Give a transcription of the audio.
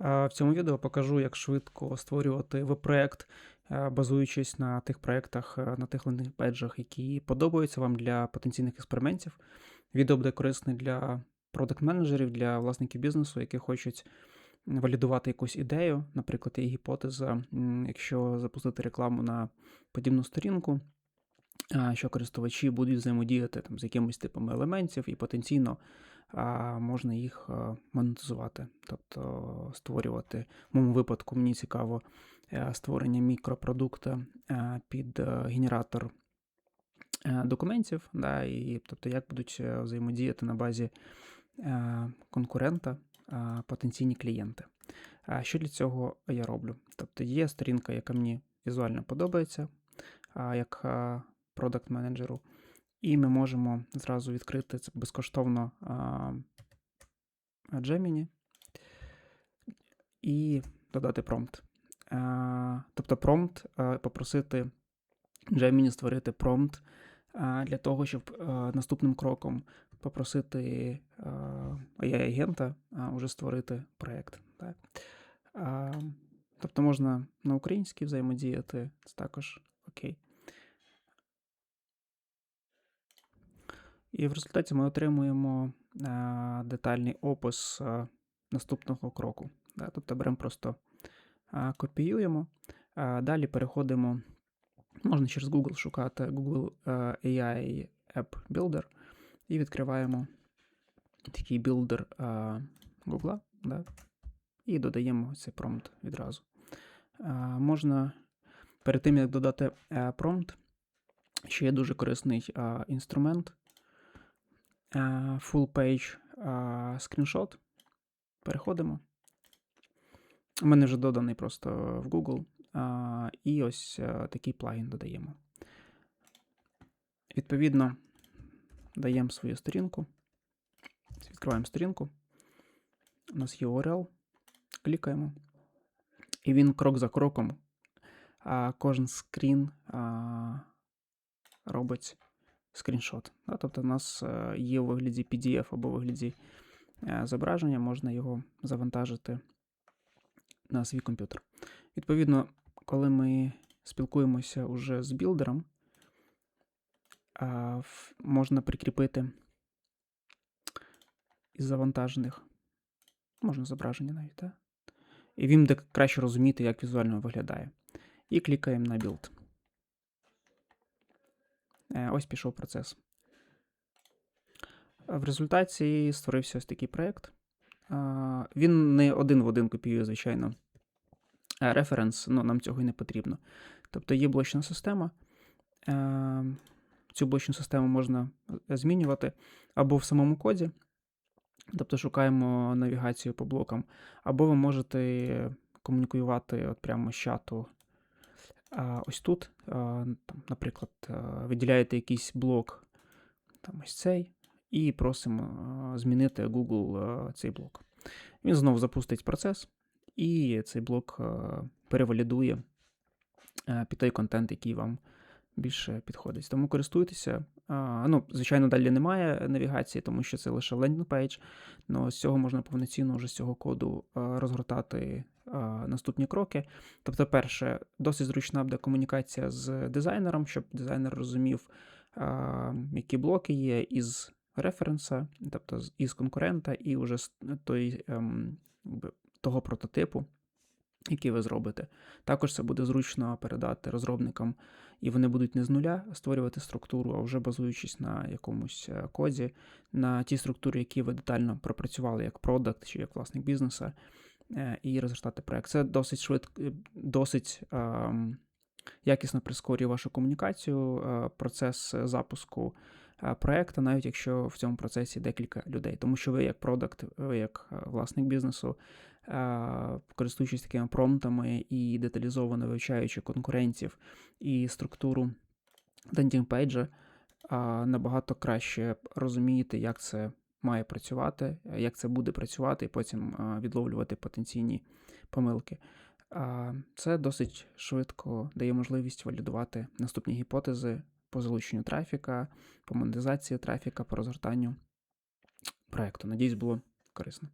В цьому відео покажу, як швидко створювати веб-проект, е, базуючись на тих проєктах, е, на тих лендинг-пейджах, які подобаються вам для потенційних експериментів. Відео буде корисне для продакт-менеджерів, для власників бізнесу, які хочуть валідувати якусь ідею, наприклад, є гіпотеза, якщо запустити рекламу на подібну сторінку, що користувачі будуть взаємодіяти там, з якимись типами елементів, і потенційно а, можна їх монетизувати, тобто створювати. В моєму випадку мені цікаво е, створення мікропродукту е, під е, генератор документів, да, і тобто як будуть взаємодіяти на базі конкурента потенційні клієнти. Що для цього я роблю? Тобто є сторінка, яка мені візуально подобається, як продакт менеджеру і ми можемо зразу відкрити це безкоштовно а, Gemini і додати промпт. Тобто промпт попросити Gemini створити промпт для того, щоб а, наступним кроком попросити AI-агента вже створити проєкт. Тобто можна на українській взаємодіяти, це також окей. І в результаті ми отримуємо а, детальний опис а, наступного кроку. Тобто беремо просто а, копіюємо, далі переходимо, можна через Google шукати Google AI App Builder і відкриваємо такий білдер Google, да? і додаємо цей промпт відразу. Можна перед тим, як додати промпт, ще є дуже корисний інструмент. Full page скріншот. Переходимо. У мене вже доданий просто в Google. І ось такий плагін додаємо. Відповідно, даємо свою сторінку. Відкриваємо сторінку. У нас є URL, клікаємо. І він крок за кроком. Кожен скрін робить скріншот. Да? Тобто, у нас е, є у вигляді PDF або у вигляді е, зображення, можна його завантажити на свій комп'ютер. Відповідно, коли ми спілкуємося уже з білдером, можна прикріпити із завантажених, можна зображення навіть, так? і він буде краще розуміти, як візуально виглядає. І клікаємо на білд. Е, ось пішов процес. В результаті створився ось такий проєкт. Він не один в один копіює, звичайно, референс, але нам цього і не потрібно. Тобто є блочна система. Е, цю блочну систему можна змінювати або в самому коді, тобто шукаємо навігацію по блокам, або ви можете комунікувати от прямо з чату Ось тут, там, наприклад, виділяєте якийсь блок, там ось цей, і просимо змінити Google цей блок. Він знову запустить процес, і цей блок перевалідує під той контент, який вам більше підходить. Тому користуйтеся. Ну, Звичайно, далі немає навігації, тому що це лише лендінг-пейдж, але з цього можна повноцінно вже з цього коду розгортати наступні кроки. Тобто, перше, досить зручна буде комунікація з дизайнером, щоб дизайнер розумів, які блоки є із референса, тобто із конкурента, і вже той, ем, того прототипу які ви зробите. Також це буде зручно передати розробникам, і вони будуть не з нуля створювати структуру, а вже базуючись на якомусь е, коді, на ті структури, які ви детально пропрацювали як продакт чи як власник бізнесу, е, і розгортати проект. Це досить швидко, е, досить ем, якісно прискорює вашу комунікацію, процес запуску. Проекту, навіть якщо в цьому процесі декілька людей, тому що ви як продакт, ви як власник бізнесу, користуючись такими промптами і деталізовано вивчаючи конкурентів і структуру лендінг-пейджа, набагато краще розумієте, як це має працювати, як це буде працювати, і потім відловлювати потенційні помилки. Це досить швидко дає можливість валідувати наступні гіпотези по залученню трафіка, по монетизації трафіка, по розгортанню проекту. Надіюсь, було корисно.